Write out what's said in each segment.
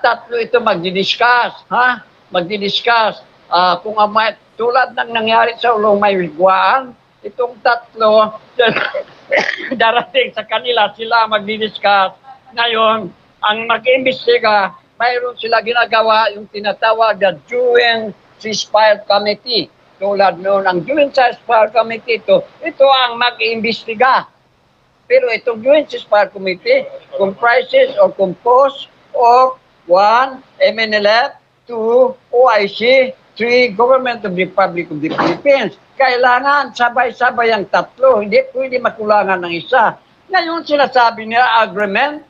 tatlo ito magdi-discuss, ha? Magdi-discuss. Ah, kung ang may- tulad ng nangyari sa ulong may wigwaan, itong tatlo, darating sa kanila, sila magdi-discuss. Ngayon, ang mag-imbestiga, mayroon sila ginagawa yung tinatawag na Joint Ceasefire Committee. Tulad noon, ang Joint Ceasefire Committee ito, ito ang mag-imbestiga. Pero itong Joint Ceasefire Committee comprises or composed of one, MNLF, two, OIC, three, Government of the Republic of the Philippines. Kailangan sabay-sabay ang tatlo, hindi pwede makulangan ng isa. Ngayon sinasabi niya agreement.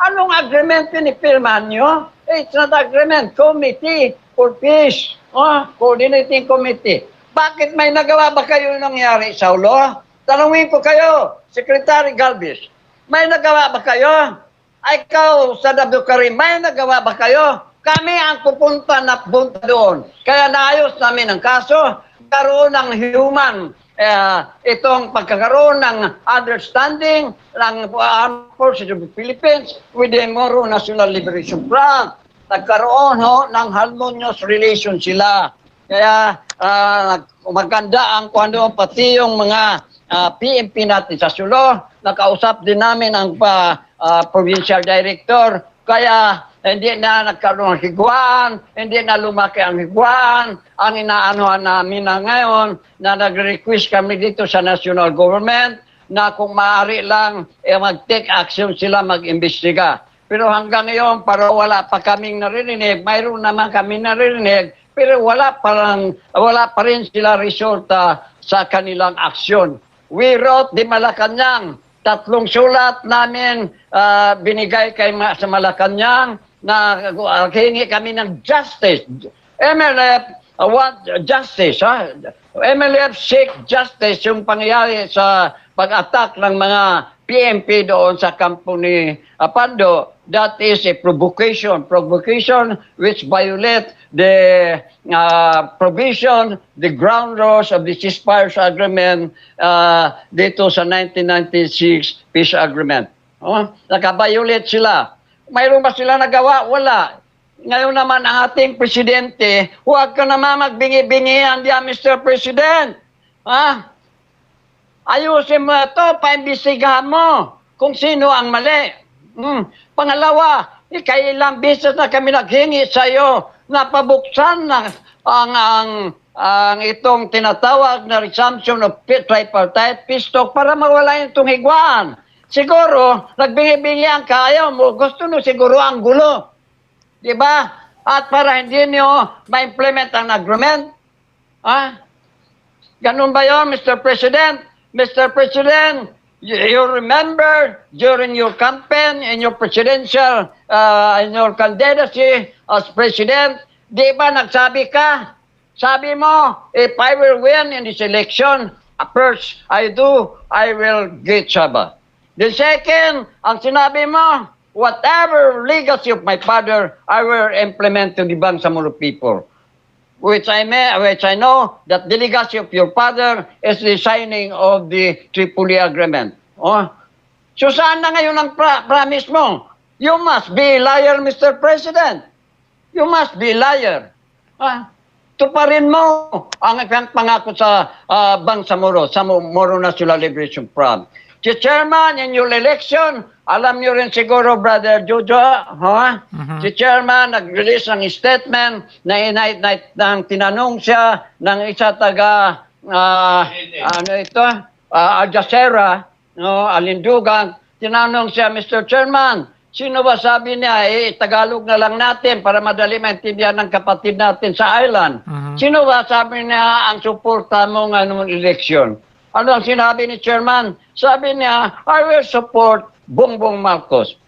Anong agreement pinipirma nyo? It's not agreement. Committee for Peace. Oh, coordinating committee. Bakit may nagawa ba kayo nangyari sa ulo? Tanungin ko kayo, Secretary Galvez, may nagawa ba kayo? Ikaw, sa Karim, may nagawa ba kayo? Kami ang pupunta na punta doon. Kaya naayos namin ang kaso. Karoon ng human eh, itong pagkakaroon ng understanding ng Armed Forces of the Philippines with the Moro National Liberation Front. Nagkaroon ho ng harmonious relation sila. Kaya ah, maganda ang kwando pati yung mga ah, PMP natin sa Sulo. Nakausap din namin ang pa, ah, provincial director. Kaya hindi na nagkaroon ng higwan, hindi na lumaki ang higwan. Ang inaanuhan namin na ngayon na nag-request kami dito sa national government na kung maaari lang eh, mag-take action sila mag-imbestiga. Pero hanggang ngayon, para wala pa kaming naririnig, mayroon naman kami naririnig, pero wala pa, lang, wala pa rin sila resulta sa kanilang aksyon. We wrote the Malacanang. Tatlong sulat namin ah, binigay kay Ma- sa Malacanang na uh, hingi kami ng justice. MLF uh, want justice. Ha? MLF seek justice yung pangyayari sa pag-attack ng mga PMP doon sa kampo ni Apando. That is a provocation. Provocation which violate the uh, provision, the ground rules of the ceasefire agreement uh, dito sa 1996 peace agreement. Oh, nakabiolate sila. Mayroon ba sila nagawa? Wala. Ngayon naman ang ating presidente, huwag ka naman magbingi-bingihan diyan, Mr. President. Ha? Ayusin mo ito, paimbisigahan mo kung sino ang mali. Hmm. Pangalawa, eh, kailang beses na kami naghingi sa iyo na pabuksan na ang, ang, ang itong tinatawag na resumption of tripartite peace talk para mawala itong higwaan. Siguro, nagbingi-bingihan ka, ayaw mo, gusto mo siguro ang gulo. Di ba? At para hindi nyo ma-implement ang agreement. Ha? Ganun ba yun, Mr. President? Mr. President, you, remember during your campaign and your presidential, uh, in your candidacy as president, di ba nagsabi ka? Sabi mo, if I will win in this election, uh, first I do, I will get Saba. The second, ang sinabi mo, whatever legacy of my father, I will implement to the Bangsamoro people which I may, which I know that the legacy of your father is the signing of the Tripoli Agreement. Oh. So saan na ngayon ang pra- promise mo? You must be a liar, Mr. President. You must be a liar. Ah, tuparin mo ang ang pangako sa uh, Bangsamoro, sa Mo- Moro National Liberation Front. Si Chairman, in your election, alam niyo rin siguro, Brother Jojo, ha? Si Chairman nag-release ng statement na inait na nang tinanong siya ng isa taga ah, ano ito, uh, Aljacera, no, Alindugan, tinanong siya, Mr. Chairman, sino ba sabi niya, eh, Tagalog na lang natin para madali maintindihan ng kapatid natin sa island. Sino ba sabi niya ang suporta mo ng anong eleksyon? Ano ang sinabi ni Chairman? Sabi niya, I will support Bongbong Marcos.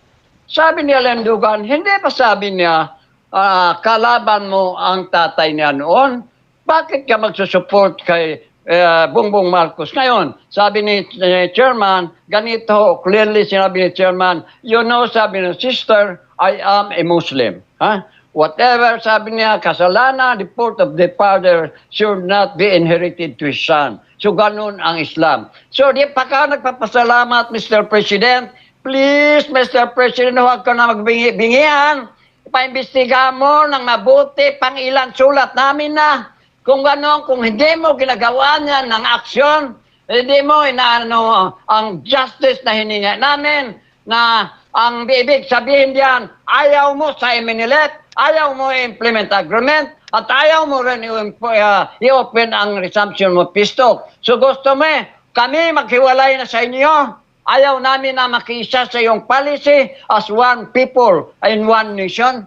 Sabi ni Alendugan, hindi pa sabi niya, ah, kalaban mo ang tatay niya noon. Bakit ka magsusupport kay eh, Bongbong Marcos ngayon? Sabi ni eh, Chairman, ganito, clearly sinabi ni Chairman, you know, sabi ni sister, I am a Muslim. Ha? Whatever, sabi niya, kasalanan, the fault of the father should not be inherited to his son. So, ganun ang Islam. So, di pa ka nagpapasalamat, Mr. President. Please, Mr. President, huwag ka na magbingi-bingihan. paimbestigahan mo ng mabuti pang ilan sulat namin na kung gano'n, kung hindi mo ginagawa niya ng aksyon, hindi mo inaano ang justice na hininga namin na ang ibig sabihin diyan, ayaw mo sa Eminilet, ayaw mo implement agreement, at ayaw mo rin uh, i-open ang resumption mo pistok. So gusto mo eh, kami maghiwalay na sa inyo. Ayaw namin na makiisa sa iyong policy as one people in one nation.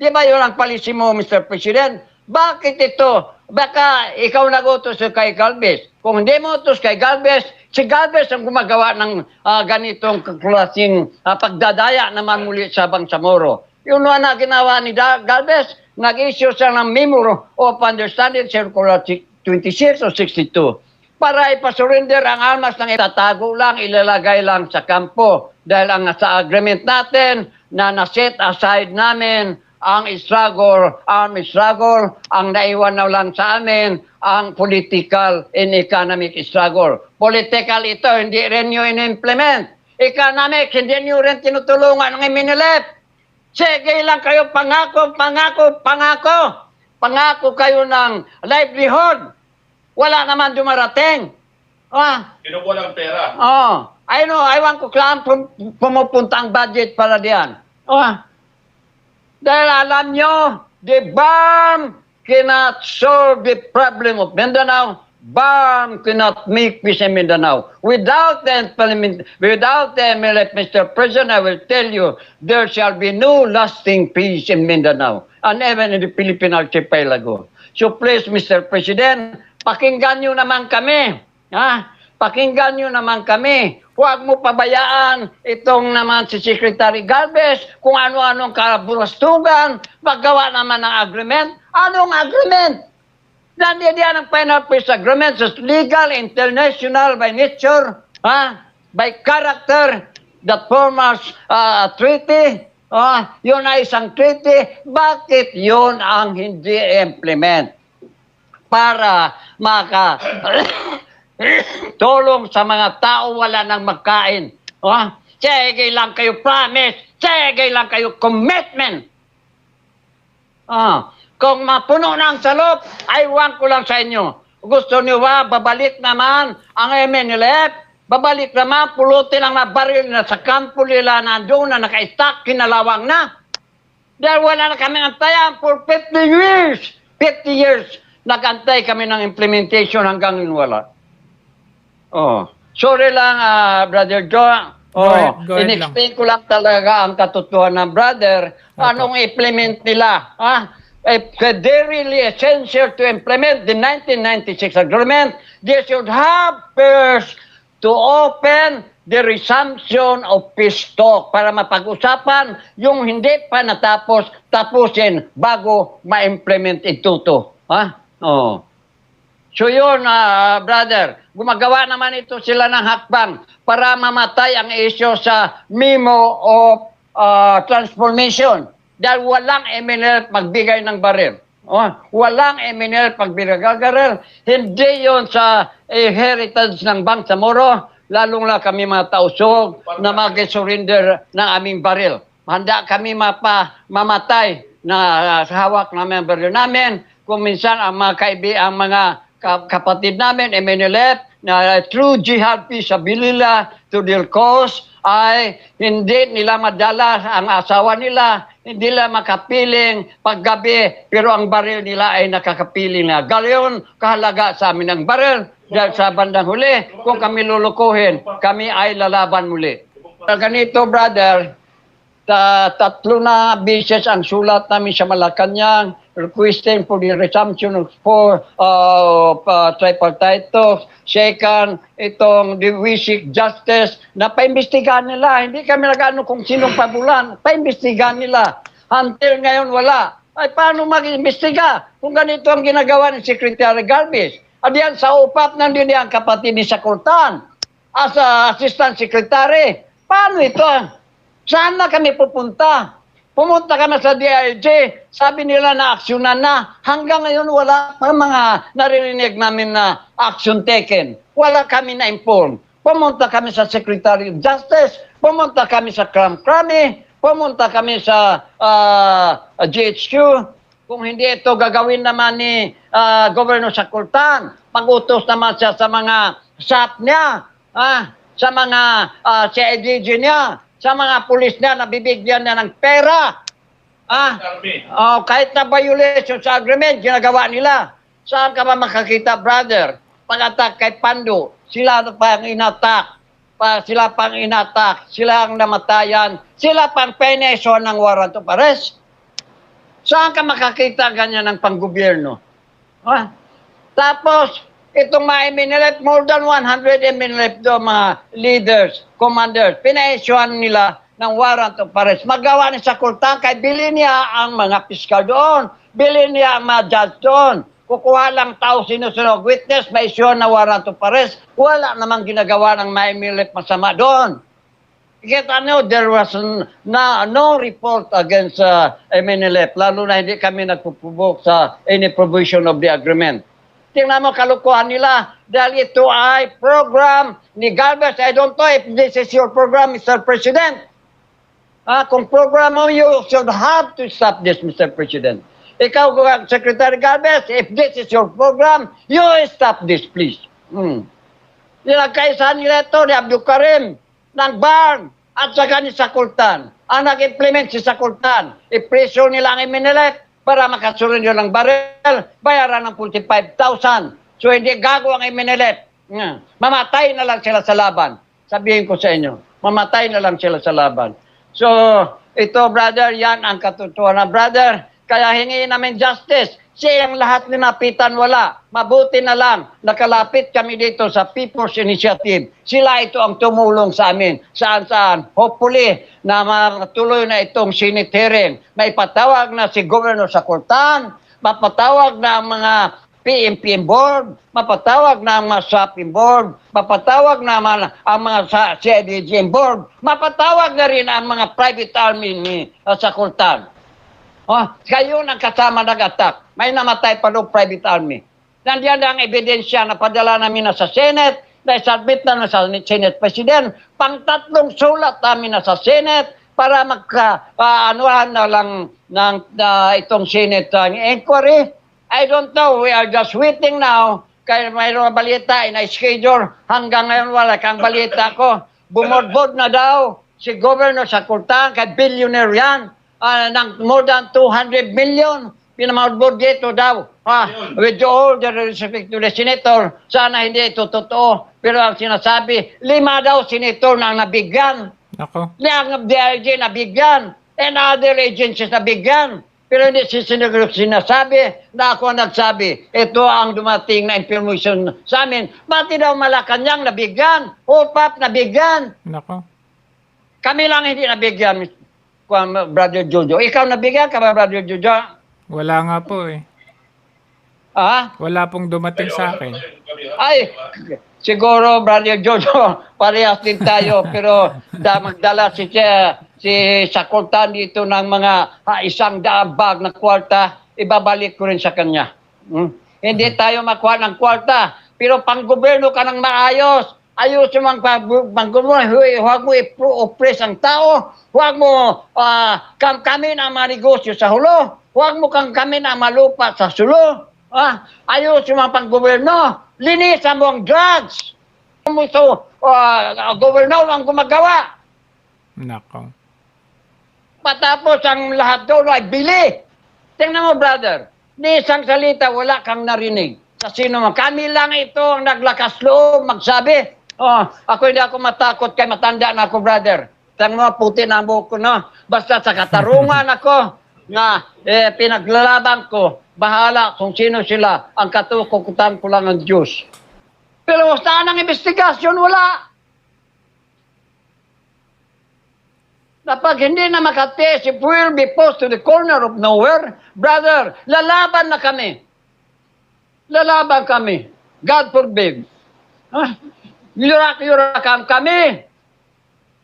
Di ba yun ang policy mo, Mr. President? Bakit ito? Baka ikaw nagutos kay Galvez. Kung hindi mo utos kay Galvez, si Galvez ang gumagawa ng ah, ganitong klaseng ah, pagdadaya naman muli sa Bangsamoro. Yun na ginawa ni Galvez. Nag-issue siya ng Memo of Understanding Circular 26 o 62 para ipasurrender ang armas ng itatago lang, ilalagay lang sa kampo. Dahil ang sa agreement natin na na-set aside namin ang struggle, armed struggle, ang naiwan na lang sa amin, ang political and economic struggle. Political ito, hindi rin nyo in-implement. Economic, hindi nyo rin tinutulungan ng iminilip. Sige lang kayo pangako, pangako, pangako. Pangako kayo ng livelihood. Wala naman dumarating. Ah, Kinukuha lang pera. oh. I know, want ko saan pum- pumupunta ang budget para diyan. Ah. Dahil alam nyo, the bomb cannot solve the problem of Mindanao. Bomb cannot make peace in Mindanao. Without the implement, without the MLF, Mr. President, I will tell you, there shall be no lasting peace in Mindanao and even in the Philippine archipelago. So please, Mr. President, pakinggan nyo naman kami. Ha? Pakinggan nyo naman kami. Huwag mo pabayaan itong naman si Secretary Galvez kung ano-anong kaburastugan, paggawa naman ng agreement. Anong agreement? Nandiyan ang final peace agreement is legal, international by nature, ha? by character, that forms uh, a treaty. Ah, yun ay isang treaty. Bakit yun ang hindi implement? Para maka tulong sa mga tao wala nang magkain. Ah, sige lang kayo promise, sige lang kayo commitment. Ah, kung mapuno na ang salop, ay want ko lang sa inyo. Gusto niyo ba babalik naman ang MNLF? Babalik naman, pulutin ang mga baril na sa kampo nila na doon na naka-stack, kinalawang na. Dahil wala na kami antayan for 50 years. 50 years. Nagantay kami ng implementation hanggang yun wala. Oh. Sorry lang, ah, Brother Joe. Go ahead, Oh, go ahead lang. in-explain ko lang talaga ang katotohanan, brother. Anong implement nila? Ah, really essential to implement the 1996 agreement, they should have first to open the resumption of peace talk para mapag-usapan yung hindi pa natapos tapusin bago ma-implement ito to. Ha? Oh. So yun, ah, brother, gumagawa naman ito sila ng hakbang para mamatay ang issue sa memo of ah, transformation. Dahil walang MNL magbigay ng baril. Oh, walang MNL pagbigay ng baril. Hindi yon sa inheritance ng Bangsamoro, lalong lang kami mga tausog na mag-surrender ng aming baril. Handa kami mapa, mamatay na sa hawak namin ang baril namin. Kung minsan ang mga kaibi, ang mga ka- kapatid namin, MNLF, na true jihad pisabilila to their cause ay hindi nila madala ang asawa nila, hindi nila makapiling paggabi, pero ang baril nila ay nakakapiling na. Galion, kahalaga sa amin ang baril. Dahil sa bandang huli, kung kami lulukuhin, kami ay lalaban muli. Ganito, brother, Ta tatlo na beses ang sulat namin sa Malacanang requesting for the resumption of four uh, uh, tripartite talks. Second, itong the justice na paimbestigahan nila. Hindi kami nag-ano kung sinong pabulan. Paimbestigahan nila. Until ngayon wala. Ay paano mag-imbestiga kung ganito ang ginagawa ni Secretary Galvez? At yan sa UPAP nandun yan kapatid ni Sakultan as a assistant secretary. Paano ito? Saan na kami pupunta? Pumunta kami sa DILG, sabi nila na aksyonan na. Hanggang ngayon wala pa mga naririnig namin na action taken. Wala kami na inform. Pumunta kami sa Secretary of Justice, pumunta kami sa Kram Krami, pumunta kami sa ah, GHQ. Kung hindi ito gagawin naman ni ah, Governor Sakultan, mag-utos naman siya sa mga SAP niya, ah, sa mga ah, CIDG niya, sa mga pulis na bibigyan niya ng pera. Ah, oh, kahit na violation sa agreement, ginagawa nila. Saan ka ba makakita, brother? Pag-attack kay Pando, sila pa ang inatak. Pa, sila pang inatak, sila ang namatayan, sila pang peneso ng warrant of arrest. Saan ka makakita ganyan ng panggobyerno? Ah, tapos, itong mga MNLF, more than 100 MNLF do, mga leaders, commanders, pinaisyohan nila ng warrant of arrest. Magawa ni Sakultan, kay bilhin niya ang mga piskal doon. Bilhin niya ang mga judge doon. Kukuha lang tao sinusunog. Witness, may isyon na warrant of arrest. Wala namang ginagawa ng MNLF masama doon. Kita nyo, there was na, no report against uh, MNLF, lalo na hindi kami nagpupubok sa any provision of the agreement. Tingnan mo kalukuhan nila dahil ito ay program ni Galvez. I don't know if this is your program, Mr. President. Ah, kung program mo, you should have to stop this, Mr. President. Ikaw, Secretary Galvez, if this is your program, you stop this, please. Hmm. Nilagkaisahan nila ito ni Abdul Karim ng BARN at saka ni Sakultan. Ang nag-implement si Sakultan, ipresyo nila ang MNLF para makasurrender ng barel, bayaran ng 45,000. So hindi gago ang. Nga. Mamatay na lang sila sa laban. Sabihin ko sa inyo, mamatay na lang sila sa laban. So, ito brother, yan ang katotohanan. Brother, kaya hingi namin justice. Siyang lahat ninapitan wala. Mabuti na lang, nakalapit kami dito sa People's Initiative. Sila ito ang tumulong sa amin. Saan-saan. Hopefully, na matuloy na itong Senate hearing. May patawag na si Governor Sakultan, mapatawag na ang mga PMPM board, mapatawag na ang mga SAPIM board, mapatawag na ang mga sa CIDGM board, mapatawag na rin ang mga private army ni uh, Sakultan. Oh, kayo nang kasama nag-attack. May namatay pa doon private army. Nandiyan ang ebidensya na padala namin na sa Senate, na submit na, sa Senate President. Pangtatlong sulat namin na sa Senate para magka anuhan na lang ng na itong Senate uh, inquiry. I don't know. We are just waiting now. Kaya mayroong balita na schedule. Hanggang ngayon wala kang balita ko. Bumodbod na daw si Governor Sakultan, kay billionaire yan, ah, ng more than 200 million. Pinamodbod dito daw. Ah, with all the respect to the senator, sana hindi ito totoo. Pero ang sinasabi, lima daw senator na nabigyan. Ako. Ang DIJ nabigyan. And other agencies nabigyan. Pero hindi si Senator sinasabi na ako ang nagsabi. Ito ang dumating na information sa amin. Pati daw Malacanang nabigyan. Hopap nabigyan. Nako. Kami lang hindi nabigyan, Mr. Kwan- Brother Jojo. Ikaw nabigyan ka ba, Brother Jojo? Wala nga po eh. Ah? Wala pong dumating sa akin. Ay, siguro, Brother Jojo, parehas din tayo. pero da, magdala si, si Sakultan dito ng mga ah, isang daang bag na kwarta, ibabalik ko rin sa kanya. Hmm? Hindi tayo makuha ng kwarta, pero pang-gobyerno ka ng maayos. Ayos yung mga Huy, huwag mo i-oppress ang tao. Huwag mo ah, kam kami ang mga negosyo sa hulo. Huwag mo kang kami ang malupa sa sulo. Ah, ayos yung mga pang-gobyerno. Linisan mo ang drugs. Mo so, uh, gobyerno ang gumagawa. Nako. Patapos ang lahat doon ay bili. Tingnan mo, brother. Ni isang salita, wala kang narinig. Sa sino man. Kami lang ito ang naglakas loob magsabi. Oh, ako hindi ako matakot kay matanda na ako, brother. Tingnan mo, puti na buhok ko, no? Basta sa katarungan ako na eh, pinaglalaban ko, bahala kung sino sila. Ang katukutan ko lang ang Diyos. Pero saan ang investigasyon? Wala. na pag hindi na makates, if we'll be posed to the corner of nowhere, brother, lalaban na kami. Lalaban kami. God forbid. Ah, yurak-yurakam kami.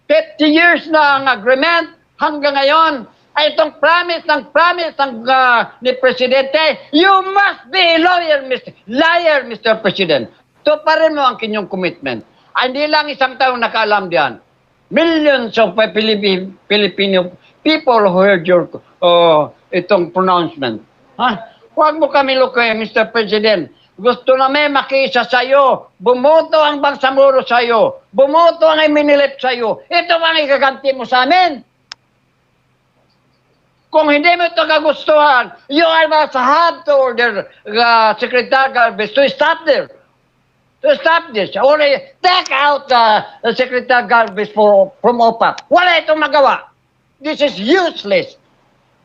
50 years na ang agreement hanggang ngayon ay itong promise ng promise ng ah, ni Presidente, you must be a lawyer, Mr. Liar, Mr. President. Tuparin mo ang kinyong commitment. Ay, hindi lang isang taong nakaalam diyan. Millions of Pilipino, Filipino people who heard your uh, itong pronouncement. Ha? Huwag mo kami lukoy, Mr. President. Gusto namin makisa sa iyo. Bumoto ang Bangsamoro sa iyo. Bumoto ang Eminilip sa iyo. Ito ang ikaganti mo sa amin. Kung hindi mo ito kagustuhan, you are must have to order uh, Secretary Garbes to stop there. To stop this. Or take out uh, Secretary Garbes for, from OPAP. Wala itong magawa. This is useless.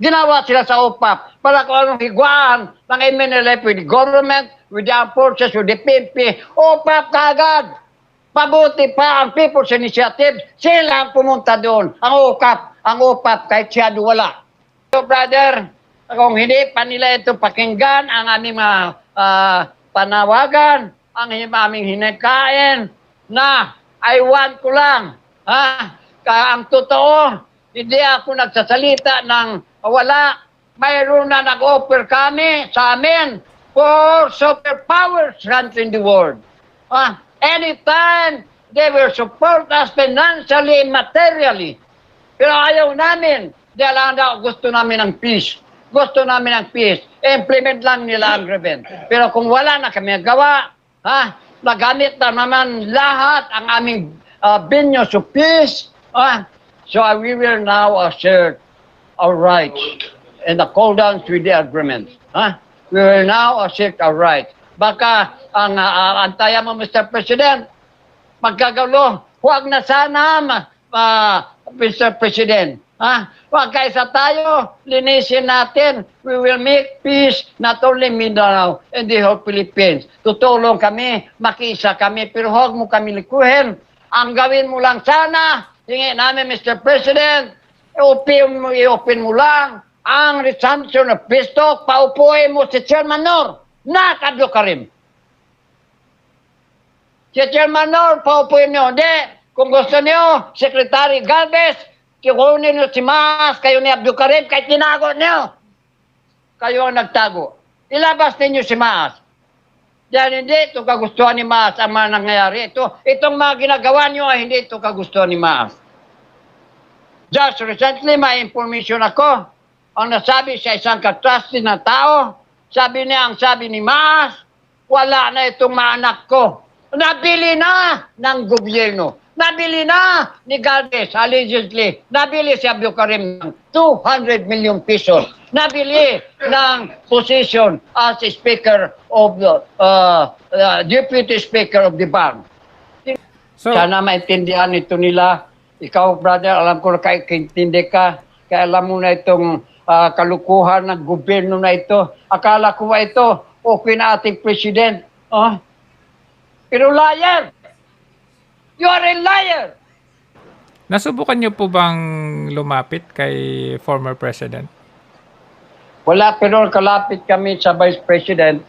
Ginawa sila sa OPAP para kung anong higwaan ng MNLF with the government, with the armed forces, with the PNP. OPAP kagad. Pabuti pa ang People's Initiative. Sila ang pumunta doon. Ang OPAP, ang OPAP kahit siya wala. So brother, kung hindi pa nila ito pakinggan ang aming mga ah, panawagan, ang aming hinikain na I want ko lang. Ha? Ka ang totoo, hindi ako nagsasalita ng wala. Mayroon na nag-offer kami sa amin for superpowers country in the world. Ah, anytime they will support us financially and materially. Pero ayaw namin. Dahil ang gusto namin ng peace. Gusto namin ng peace. Implement lang nila ang agreement. Pero kung wala na kami gawa, ha, nagamit na naman lahat ang aming uh, binyos of peace. Ah, so uh, we will now assert our rights in accordance with the agreement. Ha? We will now assert our rights. Baka ang uh, antayan mo, Mr. President, magkagalo. Huwag na sana, ah, Mr. President. Ha? Huwag kaisa tayo, linisin natin. We will make peace not only Mindanao and the whole Philippines. Tutulong kami, makiisa kami, pero huwag mo kami likuhin. Ang gawin mo lang sana, hingi namin Mr. President, i-open mo, i-open mo lang ang resumption of peace talk, paupuin mo si Chairman Nor, na Kadyo Karim. Si Chairman Nor, paupuin niyo. Hindi. Kung gusto niyo, Secretary Galvez, kukunin niyo si Mas, kayo ni Abdul Karim, kahit tinago niyo. Kayo ang nagtago. Ilabas ninyo si Mas. Dahil hindi ito kagustuhan ni Mas ang mga nangyayari. Ito, itong mga ginagawa niyo ay hindi ito kagustuhan ni Mas. Just recently, may information ako. Ang nasabi sa isang katrusted na tao, sabi niya, ang sabi ni Mas, wala na itong mga anak ko. Nabili na ng gobyerno. Nabili na ni Galvez, allegedly. Nabili si Abdul ng 200 million pesos. Nabili ng position as Speaker of the, uh, uh, Deputy Speaker of the Bank. So, Sana maintindihan ito nila. Ikaw, brother, alam ko na kaikintindi ka. Kaya alam mo na itong ah, kalukuhan ng gobyerno na ito. Akala ko ba ito, okay na ating president. Oh. Pero liar! You are a liar! nasubukan niyo po bang lumapit kay former president? Wala, pero kalapit kami sa Vice President.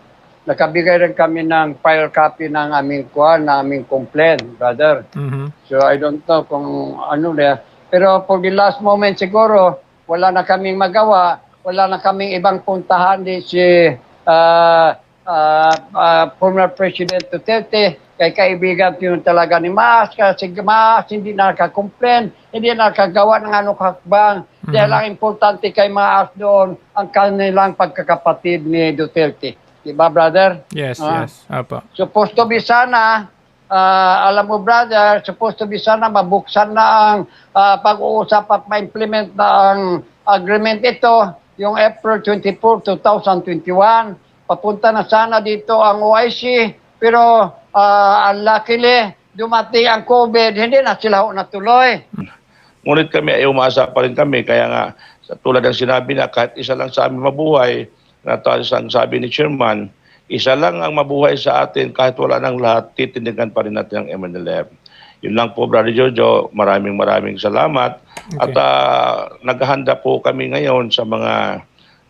Nakabigay rin kami ng file copy ng aming kuhan, ng aming complaint, brother. Mhm. So I don't know kung ano na. Pero for the last moment siguro, wala na kaming magawa, wala na kaming ibang puntahan di si ah, ah, ah, former President Duterte, kay kaibigan yun talaga ni Mas, kasi Mas hindi na nakakomplain, hindi na nakagawa ng anong hakbang. Dahil ang importante kay Mas doon, ang kanilang pagkakapatid ni Duterte. Diba, brother? Yes, Ah. yes. Apo. supposed to be sana, ah, alam mo brother, supposed to be sana mabuksan na ang ah, pag-uusap at ma-implement na ang agreement ito, yung April 24, 2021. Papunta na sana dito ang OIC, pero uh, luckily, dumating ang COVID, hindi na sila ho natuloy. Ngunit kami ay umasa pa rin kami. Kaya nga, sa tulad ng sinabi na kahit isa lang sa amin mabuhay, na ang sabi ni Chairman, isa lang ang mabuhay sa atin kahit wala nang lahat, titindigan pa rin natin ang MNLF. Yun lang po, Brother Jojo. Maraming maraming salamat. At Okay. ah, naghahanda po kami ngayon sa mga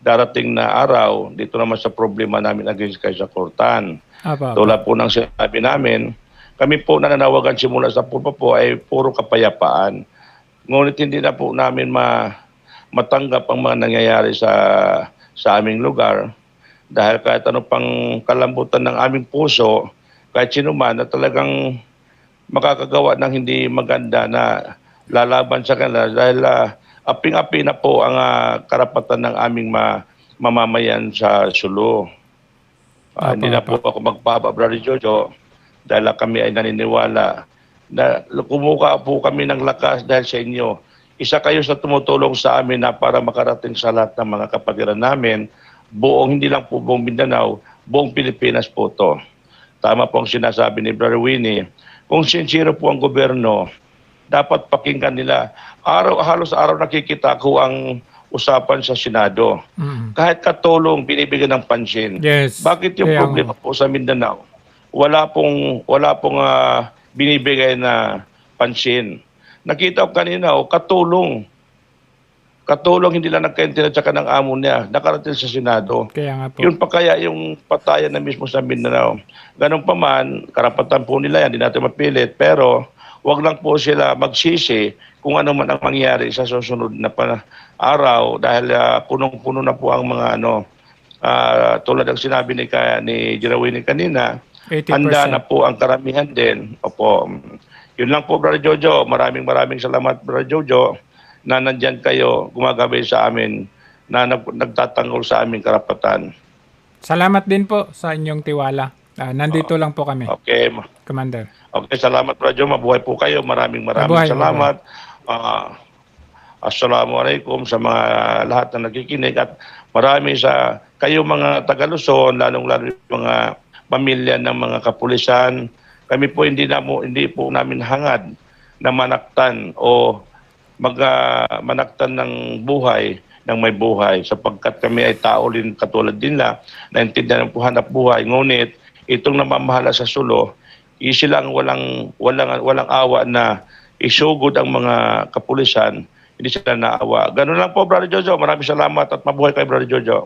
darating na araw dito naman sa problema namin against kay sa Kortan. Apo. Tulad po ng sinabi namin, kami po na nanawagan simula sa purpa po ay puro kapayapaan. Ngunit hindi na po namin ma, matanggap ang mga nangyayari sa sa aming lugar dahil kahit ano pang kalambutan ng aming puso, kahit sino man na talagang makakagawa ng hindi maganda na lalaban sa kanila dahil ah, aping-api na po ang ah, karapatan ng aming ma- mamamayan sa Sulu. Ah, Apo, hindi na po ako magpapa, Brother Jojo, dahil kami ay naniniwala na kumuha po kami ng lakas dahil sa inyo. Isa kayo sa tumutulong sa amin na para makarating sa lahat ng mga kapatiran namin, buong hindi lang po buong Mindanao, buong Pilipinas po to. Tama po ang sinasabi ni Brother Winnie. Kung sincere po ang gobyerno, dapat pakinggan nila. Araw, halos araw nakikita ko ang usapan sa Senado. Mm. Kahit katulong, binibigyan ng pansin. Yes. Bakit yung Kaya problema po sa Mindanao? Wala pong wala pong ah, binibigay na pansin. Nakita ko kanina, oh, katulong. Katulong hindi lang nagkaintindihan sa kanang amo niya, nakarating sa Senado. Kaya nga po. Yun pa kaya yung patayan na mismo sa Mindanao. Ganun pa man, karapatan po nila yan, hindi natin mapilit. Pero wag lang po sila magsisi kung ano man ang mangyari sa susunod na pa- araw dahil ah, punong-puno na po ang mga ano, ah, tulad ng sinabi ni, kaya, ni Jirawini kanina, 80%. handa na po ang karamihan din. Opo. Yun lang po, Brother Jojo. Maraming maraming salamat, Brother Jojo, na nandyan kayo, gumagabay sa amin, na nag- nagtatanggol sa aming karapatan. Salamat din po sa inyong tiwala. Ah, nandito lang po kami, Okay. Commander. Okay, salamat, Jojo. Mabuhay po kayo. Maraming maraming Mabuhay, salamat. Ah, Assalamualaikum sa mga lahat na nakikinig at marami sa kayo mga taga Luzon, lalong-lalo yung mga pamilya ng mga kapulisan. Kami po hindi na mo, hindi po namin hangad na manaktan o mag ah, manaktan ng buhay ng may buhay sapagkat kami ay tao din katulad nila naintindihan ng hanap buhay ngunit itong namamahala sa sulo silang walang walang walang awa na isugod ang mga kapulisan hindi sila naawa. Ganun lang po, Brother Jojo. Maraming salamat at mabuhay kay Brother Jojo.